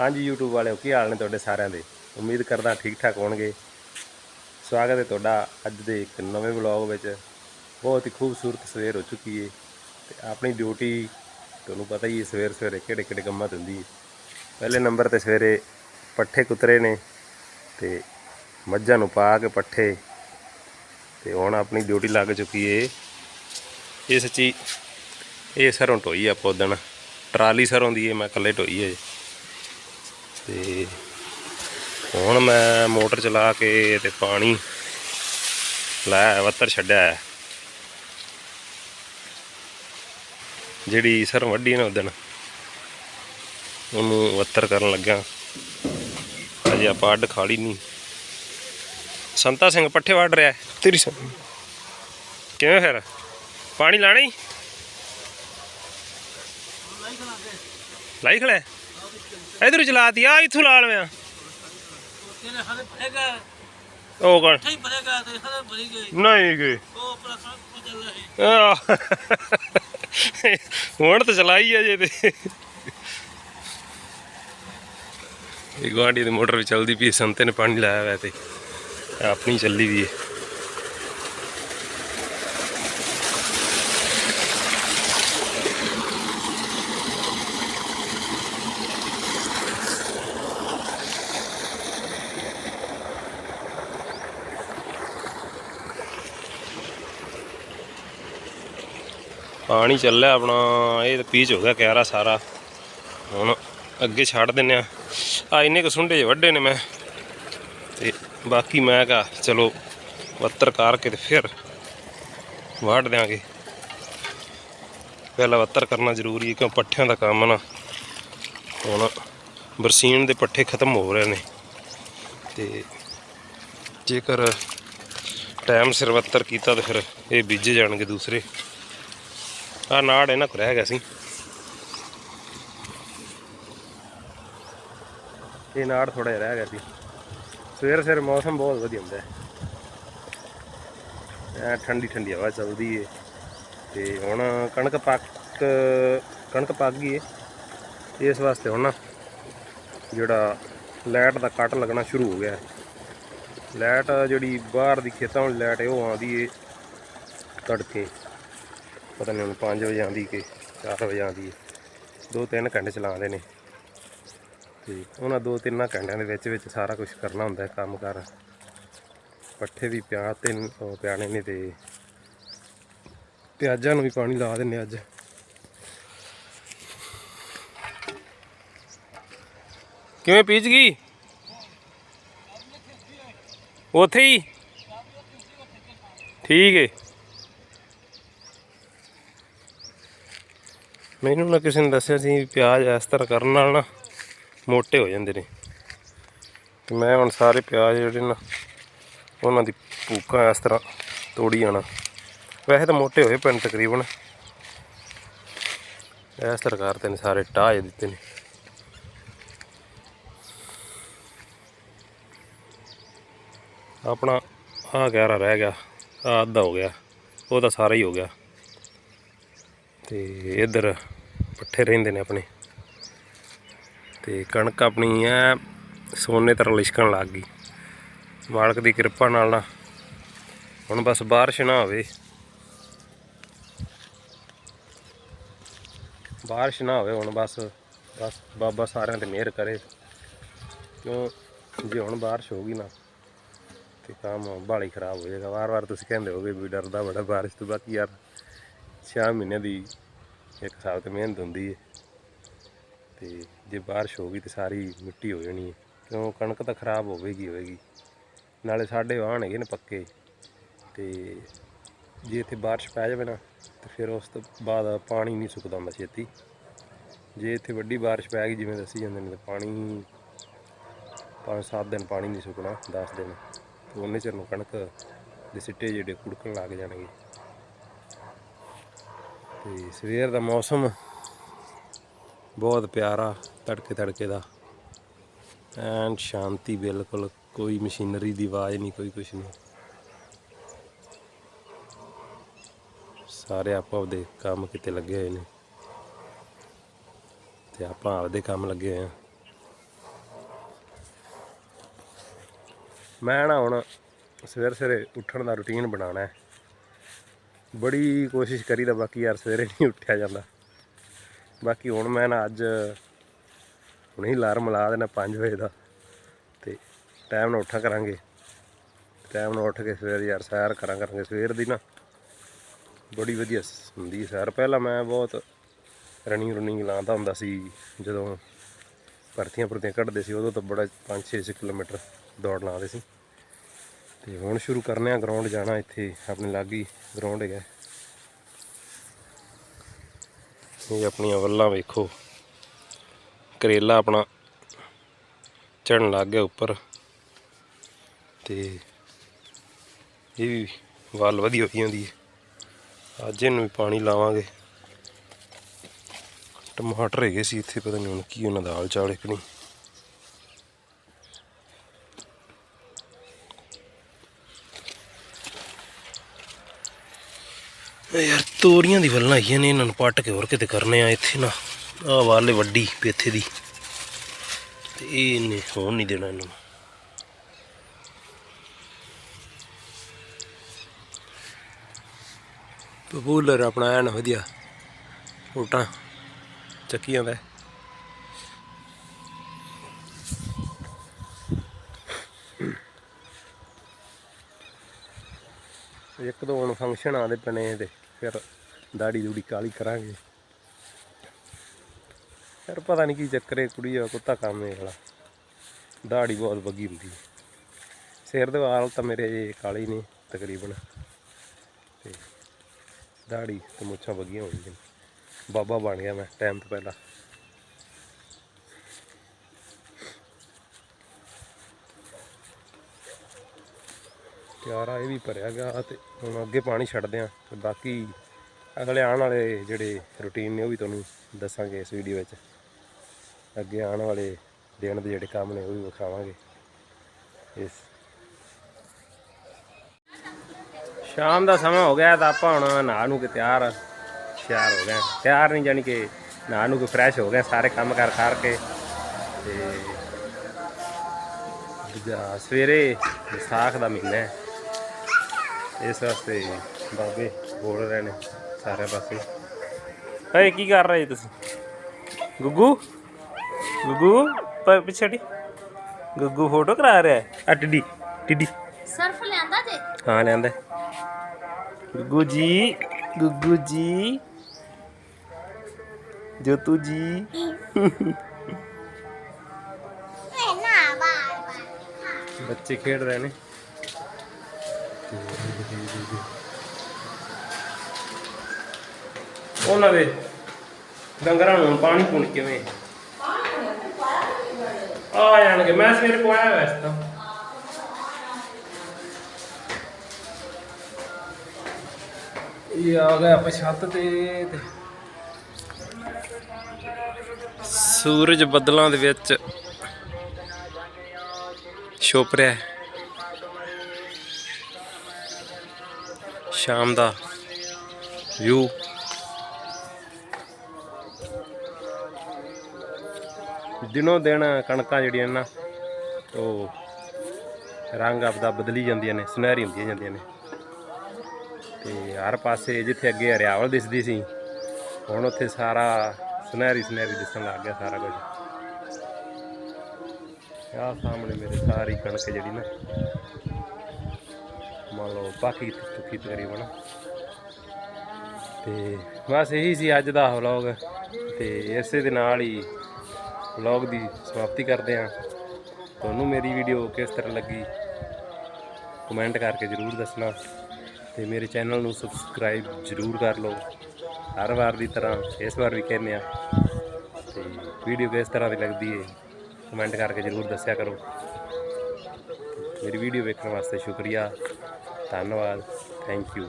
ਹਾਂਜੀ, YouTube ਵਾਲਿਓ, ਕੀ ਹਾਲ ਨੇ ਤੁਹਾਡੇ ਸਾਰਿਆਂ ਦੇ? ਉਮੀਦ ਕਰਦਾ ਠੀਕ ਠਾਕ ਹੋਣਗੇ। ਸਵਾਗਤ ਹੈ ਤੁਹਾਡਾ ਅੱਜ ਦੇ ਇੱਕ ਨਵੇਂ ਵਲੌਗ ਵਿੱਚ। ਬਹੁਤ ਹੀ ਖੂਬਸੂਰਤ ਸਵੇਰ ਹੋ ਚੁੱਕੀ ਹੈ ਤੇ ਆਪਣੀ ਡਿਊਟੀ ਤੁਹਾਨੂੰ ਪਤਾ ਹੀ ਹੈ ਸਵੇਰ ਸਵੇਰੇ ਕਿਹੜੇ ਕਿਹੜੇ ਕੰਮਾਂ ਤੇ ਹੁੰਦੀ ਹੈ ਪਹਿਲੇ ਨੰਬਰ ਤੇ ਸਵੇਰੇ ਪੱਠੇ ਕੁਤਰੇ ਨੇ ਤੇ ਮੱਝਾਂ ਨੂੰ ਪਾ ਕੇ ਪੱਠੇ ਤੇ ਹੁਣ ਆਪਣੀ ਡਿਊਟੀ ਲੱਗ ਚੁੱਕੀ ਹੈ ਇਹ ਸੱਚੀ ਇਹ ਸਰੋਂ ਢੋਈ ਆ ਪੌਦਣ। ਟਰਾਲੀ ਸਰੋਂ ਦੀ ਹੈ ਮੈਂ ਇਕੱਲੇ ਢੋਈ ਹੈ ਤੇ ਹੁਣ ਮੈਂ ਮੋਟਰ ਚਲਾ ਕੇ ਤੇ ਪਾਣੀ ਲਾਇਆ ਵੱਤਰ ਛੱਡਿਆ। ਜਿਹੜੀ ਸਰੋਂ ਵੱਡੀ ਨਾ ਉਦਣ ਉਹਨੂੰ ਵੱਤਰ ਕਰਨ ਲੱਗਾ ਅਜੇ ਆਪਾਂ ਅੱਡ ਖਾਲੀ ਨਹੀਂ। ਸੰਤਾ ਸਿੰਘ ਪੱਠੇ ਵੱਢ ਰਿਹਾ। ਤੇਰੀ ਸੰ ਕਿਵੇਂ ਫਿਰ? ਪਾਣੀ ਲਾਣਾ ਹੀ? ਲਾਈ ਖੜਾ ਇਧਰ ਚਲਾਤੀ ਆ ਇੱਥੋਂ ਲਾ ਲਵੇਂ ਤੇਰੇ ਹਰੇ ਭਰੇਗਾ ਉਹ ਕਣ? ਨਹੀਂ ਭਰੇਗਾ ਤੇ ਹਰੇ ਭਰੀ ਗਈ ਨਹੀਂ ਗਏ। ਉਹ ਆਪਣਾ ਕੋ ਚੱਲ ਰਹੀ ਹੁਣ ਤਾਂ ਚਲਾਈ ਆ ਜੇ ਤੇ। ਇਹ ਗਵਾਂਡੀ ਦੀ ਮੋਟਰ ਵੀ ਚੱਲਦੀ ਪਈ ਹੈ, ਸੰਤੇ ਨੇ ਪਾਣੀ ਲਾਇਆ ਹੋਇਆ ਤੇ ਆਪਣੀ ਚੱਲੀ ਵੀ ਹੈ ਪਾਣੀ ਚੱਲਿਆ ਆਪਣਾ, ਇਹ ਤਾਂ ਪੀਚ ਹੋ ਗਿਆ ਕਿਆਰਾ ਸਾਰਾ। ਹੁਣ ਅੱਗੇ ਛੱਡ ਦਿੰਨੇ ਆ। ਆ ਇੰਨੇ ਕੁ ਸੁੰਡੇ ਜਿਹੇ ਵੱਡੇ ਨੇ ਮੈਂ। ਤੇ ਬਾਕੀ ਮੈਂ ਕਹਾ, ਚਲੋ ਵੱਤਰ ਕਰਕੇ ਤੇ ਫਿਰ ਵਾਢ ਦਿਆਂਗੇ। ਪਹਿਲਾਂ ਵੱਤਰ ਕਰਨਾ ਜ਼ਰੂਰੀ ਹੈ, ਕਿਉਂ ਪੱਠਿਆਂ ਦਾ ਕੰਮ ਨਾ। ਹੁਣ ਬਰਸੀਨ ਦੇ ਪੱਠੇ ਖਤਮ ਹੋ ਰਹੇ ਨੇ। ਤੇ ਜੇਕਰ ਟਾਈਮ ਸਿਰ ਵੱਤਰ ਕੀਤਾ ਤਾਂ ਫਿਰ ਇਹ ਬੀਜੇ ਜਾਣਗੇ ਦੂਸਰੇ। ਆ ਨਾੜ ਇਹਨਾਂ ਕੋ ਰਹਿ ਗਿਆ ਸੀ। ਇਹ ਨਾੜ ਥੋੜਾ ਜਿਹਾ ਰਹਿ ਗਿਆ ਸੀ। ਸਵੇਰ ਸਵੇਰ ਮੌਸਮ ਬਹੁਤ ਵਧੀਆ ਹੁੰਦਾ ਹੈ। ਐ ਠੰਡੀ ਠੰਡੀ ਹਵਾ ਚੱਲਦੀ ਏ। ਤੇ ਹੁਣ ਕਣਕ ਪੱਕ ਕਣਕ ਪੱਕ ਗਈ ਏ। ਇਸ ਵਾਸਤੇ ਹੁਣ ਨਾ ਜਿਹੜਾ ਲਾਈਟ ਦਾ ਕੱਟ ਲੱਗਣਾ ਸ਼ੁਰੂ ਹੋ ਗਿਆ ਲਾਈਟ ਜਿਹੜੀ ਬਾਹਰ ਦੀ ਖੇਤਾਂ ਵਾਲੀ ਲਾਈਟ ਉਹ ਆਉਂਦੀ ਏ ਤੜਕੇ। ਪਤਾ ਨਹੀਂ ਹੁਣ 5 ਵਜੇ ਆਉਂਦੀ ਕਿ 4 ਵਜੇ ਆਉਂਦੀ ਹੈ। ਦੋ ਤਿੰਨ ਘੰਟੇ ਚਲਾਉਂਦੇ ਨੇ। ਤੇ ਉਹਨਾਂ ਦੋ ਤਿੰਨਾਂ ਘੰਟਿਆਂ ਦੇ ਵਿੱਚ ਵਿੱਚ ਸਾਰਾ ਕੁਝ ਕਰਨਾ ਹੁੰਦਾ ਕੰਮ ਕਰ। ਪੱਠੇ ਵੀ ਪਿਆ ਤੇ ਉਹ ਪਿਆਣੇ ਨੇ ਤੇ ਪਿਆਜ਼ਾਂ ਨੂੰ ਵੀ ਪਾਣੀ ਲਾ ਦਿੰਨੇ ਅੱਜ। ਕਿਵੇਂ ਪੀਜ਼ ਗਈ? ਉੱਥੇ ਹੀ? ਠੀਕ ਹੈ ਮੈਨੂੰ ਨਾ ਕਿਸੇ ਨੇ ਦੱਸਿਆ ਸੀ ਪਿਆਜ਼ ਇਸ ਤਰ੍ਹਾਂ ਕਰਨ ਨਾਲ ਨਾ ਮੋਟੇ ਹੋ ਜਾਂਦੇ ਨੇ। ਤੇ ਮੈਂ ਹੁਣ ਸਾਰੇ ਪਿਆਜ਼ ਜਿਹੜੇ ਨਾ, ਉਹਨਾਂ ਦੀ ਭੂਕਾਂ ਇਸ ਤਰ੍ਹਾਂ ਤੋੜੀ ਆਣਾ ਵੈਸੇ ਤਾਂ ਮੋਟੇ ਹੋਏ ਪੈਣ ਤਕਰੀਬਨ। ਇਸ ਤਰ੍ਹਾਂ ਕਰਤੇ ਨੇ ਸਾਰੇ, ਟਾਹ ਦਿੱਤੇ ਨੇ। ਆਪਣਾ ਆਹ ਗਹਿਰਾ ਰਹਿ ਗਿਆ, ਆਹ ਅੱਧਾ ਹੋ ਗਿਆ, ਉਹ ਤਾਂ ਸਾਰਾ ਹੀ ਹੋ ਗਿਆ। ਤੇ ਇਧਰ ਪੱਠੇ ਰਹਿੰਦੇ ਨੇ ਆਪਣੇ। ਤੇ ਕਣਕ ਆਪਣੀ ਐ ਸੋਨੇ ਤਰ੍ਹਾਂ ਲਿਸ਼ਕਣ ਲੱਗ ਗਈ। ਮਾਲਕ ਦੀ ਕਿਰਪਾ ਨਾਲ ਨਾ ਹੁਣ ਬਸ ਬਾਰਿਸ਼ ਨਾ ਹੋਵੇ। ਬਾਰਿਸ਼ ਨਾ ਹੋਵੇ ਹੁਣ ਬਸ ਬਸ ਬਾਬਾ ਸਾਰਿਆਂ ਤੇ ਮਿਹਰ ਕਰੇ। ਕਿਉਂ? ਜੇ ਹੁਣ ਬਾਰਿਸ਼ ਹੋਗੀ ਨਾ ਤੇ ਕੰਮ ਬਾਲੀ ਖਰਾਬ ਹੋ ਜਾਏਗਾ। ਵਾਰ-ਵਾਰ ਤੁਸੀਂ ਕਹਿੰਦੇ ਹੋਗੇ ਵੀ ਡਰਦਾ ਬੜਾ ਬਾਰਿਸ਼ ਤੋਂ ਬਾਕੀ ਯਾਰ 6 ਮਹੀਨੇ ਦੀ ਇੱਕ ਸਾਲ ਤੇ ਮਿਹਨਤ ਹੁੰਦੀ ਹੈ ਤੇ ਜੇ ਬਾਰਿਸ਼ ਹੋ ਗਈ ਤੇ ਸਾਰੀ ਮਿੱਟੀ ਹੋ ਜਾਣੀ ਹੈ ਕਿਉਂ? ਕਣਕ ਤਾਂ ਖਰਾਬ ਹੋਵੇਗੀ ਹੋਵੇਗੀ। ਨਾਲੇ ਸਾਡੇ ਵਾਹਣ ਹੈਗੇ ਨੇ ਪੱਕੇ। ਤੇ ਜੇ ਇੱਥੇ ਬਾਰਿਸ਼ ਪੈ ਜਾਵੇ ਨਾ, ਤੇ ਫਿਰ ਉਸ ਤੋਂ ਬਾਅਦ ਪਾਣੀ ਨਹੀਂ ਸੁੱਕਦਾ ਹੁੰਦਾ ਛੇਤੀ। ਜੇ ਇੱਥੇ ਵੱਡੀ ਬਾਰਿਸ਼ ਪੈ ਗਈ, ਜਿਵੇਂ ਦੱਸੀ ਜਾਂਦੇ ਨੇ, ਤਾਂ ਪਾਣੀ ਪੰਜ ਸੱਤ ਦਿਨ ਪਾਣੀ ਨਹੀਂ ਸੁੱਕਣਾ 10 ਦਿਨ। ਤੇ ਉਹਨੇ ਚਿਰ ਨੂੰ ਕਣਕ ਦੇ ਸਿੱਟੇ ਜਿਹੜੇ ਕੁੜਕਣ ਲੱਗ ਜਾਣਗੇ। ਤੇ ਸਵੇਰ ਦਾ ਮੌਸਮ ਬਹੁਤ ਪਿਆਰਾ, ਤੜਕੇ ਤੜਕੇ ਦਾ। ਐਂਡ ਸ਼ਾਂਤੀ, ਬਿਲਕੁਲ ਕੋਈ ਮਸ਼ੀਨਰੀ ਦੀ ਆਵਾਜ਼ ਨਹੀਂ, ਕੋਈ ਕੁਛ ਨਹੀਂ। ਸਾਰੇ ਆਪੋ ਆਪਦੇ ਕੰਮ ਕਿਤੇ ਲੱਗੇ ਹੋਏ ਨੇ। ਤੇ ਆਪਾਂ ਆਪਦੇ ਕੰਮ ਲੱਗੇ ਹੋਏ ਆ। ਮੈਂ ਨਾ ਹੁਣ ਸਵੇਰ ਸਵੇਰੇ ਉੱਠਣ ਦਾ ਰੁਟੀਨ ਬਣਾਉਣਾ ਹੈ। ਬੜੀ ਕੋਸ਼ਿਸ਼ ਕਰੀਦਾ ਬਾਕੀ ਯਾਰ ਸਵੇਰੇ ਨਹੀਂ ਉੱਠਿਆ ਜਾਂਦਾ। ਬਾਕੀ ਹੁਣ ਮੈਂ ਨਾ ਅੱਜ ਹੁਣੇ ਹੀ ਅਲਾਰਮ ਲਾ ਦੇਣਾ 5 ਵਜੇ ਦਾ ਤੇ ਟਾਈਮ ਨਾਲ ਉੱਠਾ ਕਰਾਂਗੇ। ਟਾਈਮ ਨਾਲ ਉੱਠ ਕੇ ਸਵੇਰ ਯਾਰ ਸੈਰ ਕਰਾਂ ਕਰਾਂਗੇ ਸਵੇਰ ਦੀ ਨਾ। ਬੜੀ ਵਧੀਆ ਹੁੰਦੀ ਸੈਰ। ਪਹਿਲਾਂ ਮੈਂ ਬਹੁਤ ਰਨਿੰਗ ਰਨਿੰਗ ਲਾਉਂਦਾ ਹੁੰਦਾ ਸੀ, ਜਦੋਂ ਭਰਤੀਆਂ ਭਰਤੀਆਂ ਕੱਢਦੇ ਸੀ ਉਦੋਂ ਤਾਂ ਬੜਾ 5-6 ਕਿਲੋਮੀਟਰ ਦੌੜ ਲਾਉਂਦੇ ਸੀ। ਤੇ ਹੁਣ ਸ਼ੁਰੂ ਕਰਨੇ ਆ ਗਰਾਊਂਡ ਜਾਣਾ ਇੱਥੇ, ਆਪਣੇ ਲਾਗੀ ਗਰਾਊਂਡ ਹੈਗਾ। ਇਹ ਆਪਣੀਆਂ ਵੱਲਾਂ ਵੇਖੋ। ਕਰੇਲਾ ਆਪਣਾ ਚੜਨ ਲੱਗ ਗਿਆ ਉੱਪਰ। ਤੇ ਇਹ ਵੀ ਵੱਲ ਵਧੀਆ ਹੋਈ ਹੁੰਦੀ ਹੈ। ਅੱਜ ਇਹਨੂੰ ਵੀ ਪਾਣੀ ਲਾਵਾਂਗੇ। ਟਮਾਟਰ ਹੈਗੇ ਸੀ ਇੱਥੇ, ਪਤਾ ਨਹੀਂ ਹੁਣ ਕੀ ਉਹਨਾਂ ਦਾ ਹਾਲ ਚਾਲ ਹੈ ਕਿ ਨਹੀਂ। ਯਾਰ, ਤੋਰੀਆਂ ਦੀ ਵੱਲਾਂ ਆਈਆਂ ਨੇ, ਇਹਨਾਂ ਨੂੰ ਪੱਟ ਕੇ ਹੋਰ ਕਿਤੇ ਕਰਨੇ ਆ, ਇੱਥੇ ਨਾ ਆ ਵਾਲੇ ਵੱਡੀ ਪੇਥੇ ਦੀ। ਤੇ ਇਹ ਇਹਨੇ ਹੋਣ ਨਹੀਂ ਦੇਣਾ ਇਹਨਾਂ ਨੂੰ। ਪਪੂਲਰ ਆਪਣਾ ਐਨ ਵਧੀਆ ਫੋਟਾਂ ਚੱਕੀਆਂ ਦਾ ਇੱਕ ਦੋ ਹੁਣ ਫੰਕਸ਼ਨ ਆਦੇ ਪਣੇ ਤੇ ਫਿਰ ਦਾੜੀ ਦੂੜੀ ਕਾਲੀ ਕਰਾਂਗੇ। ਯਾਰ ਪਤਾ ਨਹੀਂ ਕੀ ਚੱਕਰ ਹੈ ਕੁੜੀ ਦਾ ਕੁੱਤਾ ਕੰਮ ਹੈ ਵਾਲਾ ਦਾੜੀ ਬਹੁਤ ਵੱਗੀ ਹੁੰਦੀ ਹੈ ਸਿਰ ਦੇ ਵਾਲ ਤਾਂ ਮੇਰੇ ਜੇ ਕਾਲੇ ਨੇ, ਤਕਰੀਬਨ। ਤੇ ਦਾੜੀ ਤੇ ਮੁੱਛਾਂ ਵੱਗੀਆਂ ਹੋਈਆਂ ਨੇ ਬਾਬਾ ਬਣ ਗਿਆ ਮੈਂ ਟਾਈਮ ਤੋਂ ਪਹਿਲਾਂ। ਤਿਆਰਾ ਇਹ ਵੀ ਭਰਿਆ ਗਿਆ ਤੇ ਹੁਣ ਅੱਗੇ ਪਾਣੀ ਛੱਡਦੇ ਆ ਤੇ ਬਾਕੀ ਅਗਲੇ ਆਉਣ ਵਾਲੇ ਜਿਹੜੇ ਰੁਟੀਨ ਨੇ ਉਹ ਵੀ ਤੁਹਾਨੂੰ ਦੱਸਾਂਗੇ ਇਸ ਵੀਡੀਓ ਵਿੱਚ। ਅੱਗੇ ਆਉਣ ਵਾਲੇ ਦਿਨ ਦੇ ਜਿਹੜੇ ਕੰਮ ਨੇ ਉਹ ਵੀ ਵਿਖਾਵਾਂਗੇ। ਇਸ ਸ਼ਾਮ ਦਾ ਸਮਾਂ ਹੋ ਗਿਆ ਤਾਂ ਆਪਾਂ ਹੁਣ ਨਹਾ ਨੂੰ ਕੇ ਤਿਆਰ ਤਿਆਰ ਹੋ ਗਏ ਤਿਆਰ ਨਹੀਂ ਜਾਣੀ ਕਿ ਨਹਾ ਨੂੰ ਕੇ ਫਰੈਸ਼ ਹੋ ਗਏ ਸਾਰੇ ਕੰਮ ਕਰ ਕਰ ਕੇ। ਤੇ ਸਵੇਰੇ ਵਿਸਾਖ ਦਾ ਮਹੀਨਾ ਹੈ। ਇਸ ਵਾਸਤੇ ਬਾਬੇ ਬੋਲ ਰਹੇ ਨੇ ਸਾਰੇ ਪਾਸੇ। ਓਏ ਕੀ ਕਰ ਰਹੇ ਤੁਸੀਂ? ਗੁੱਗੂ? ਗੁੱਗੂ ਪ- ਪਿੱਛੇ ਹਟੀ। ਗੁੱਗੂ ਫੋਟੋ ਕਰਾ ਰਿਹਾ ਹੈ। ਆ ਟਿੱਡੀ ਟਿੱਡੀ। ਸਰਫ ਲਿਆਂਦਾ ਜੇ? ਹਾਂ ਲਿਆਂਦਾ। ਗੁੱਗੂ ਜੀ ਗੁੱਗੂ ਜੀ। ਜੋਤੂ ਜੀ। ਬੱਚੇ ਖੇਡ ਰਹੇ ਨੇ। ਉਹਨਾਂ ਦੇ ਡੰਗਰਾਂ ਨੂੰ ਪਾਣੀ ਪੂਣੀ ਕਿਵੇਂ? ਆ ਜਾਣਗੇ, ਮੈਂ ਸਵੇਰੇ ਪਵਾਇਆ ਵੈਸੇ ਤਾਂ। ਇਹ ਆ ਗਿਆ ਆਪਾਂ ਛੱਤ ਤੇ। ਸੂਰਜ ਬੱਦਲਾਂ ਦੇ ਵਿੱਚ ਛੁਪ ਰਿਹਾ ਹੈ। ਸ਼ਾਮ ਦਾ ਵਿਊ ਦਿਨੋਂ ਦਿਨ ਕਣਕਾਂ ਜਿਹੜੀਆਂ ਨਾ, ਉਹ ਰੰਗ ਆਪਦਾ ਬਦਲੀ ਜਾਂਦੀਆਂ ਨੇ, ਸੁਨਹਿਰੀ ਹੁੰਦੀਆਂ ਜਾਂਦੀਆਂ ਨੇ। ਤੇ ਹਰ ਪਾਸੇ ਜਿੱਥੇ ਅੱਗੇ ਹਰਿਆਵਲ ਦਿਸਦੀ ਸੀ, ਹੁਣ ਉੱਥੇ ਸਾਰਾ ਸੁਨਹਿਰੀ ਸੁਨਹਿਰੀ ਦਿਸਣ ਲੱਗ ਗਿਆ ਸਾਰਾ ਕੁਝ। ਆਹ ਸਾਹਮਣੇ ਮੇਰੇ ਸਾਰੀ ਕਣਕ ਜਿਹੜੀ ਨਾ ਮੰਨ ਲਓ ਬਾਕੀ ਚੁੱਕੀ ਤਕਰੀਬਨ। ਤੇ ਬਸ ਇਹੀ ਸੀ ਅੱਜ ਦਾ ਵਲੌਗ ਤੇ ਇਸੇ ਦੇ ਨਾਲ ਹੀ ਵਲੌਗ ਦੀ ਸਮਾਪਤੀ ਕਰਦੇ ਹਾਂ। ਤੁਹਾਨੂੰ ਮੇਰੀ ਵੀਡੀਓ ਕਿਸ ਤਰ੍ਹਾਂ ਲੱਗੀ ਕਮੈਂਟ ਕਰਕੇ ਜਰੂਰ ਦੱਸਣਾ। ਤੇ ਮੇਰੇ ਚੈਨਲ ਨੂੰ ਸਬਸਕ੍ਰਾਈਬ ਜਰੂਰ ਕਰ ਲਓ। ਹਰ ਵਾਰ ਦੀ ਤਰ੍ਹਾਂ ਇਸ ਵਾਰ ਵੀ ਕਹਿੰਦੇ ਆ ਤੇ ਵੀਡੀਓ ਕਿਸ ਤਰ੍ਹਾਂ ਦੀ ਲੱਗਦੀ ਹੈ ਕਮੈਂਟ ਕਰਕੇ ਜਰੂਰ ਦੱਸਿਆ ਕਰੋ। ਮੇਰੀ ਵੀਡੀਓ ਵੇਖਣ ਵਾਸਤੇ ਸ਼ੁਕਰੀਆ। धन्यवाद थैंक यू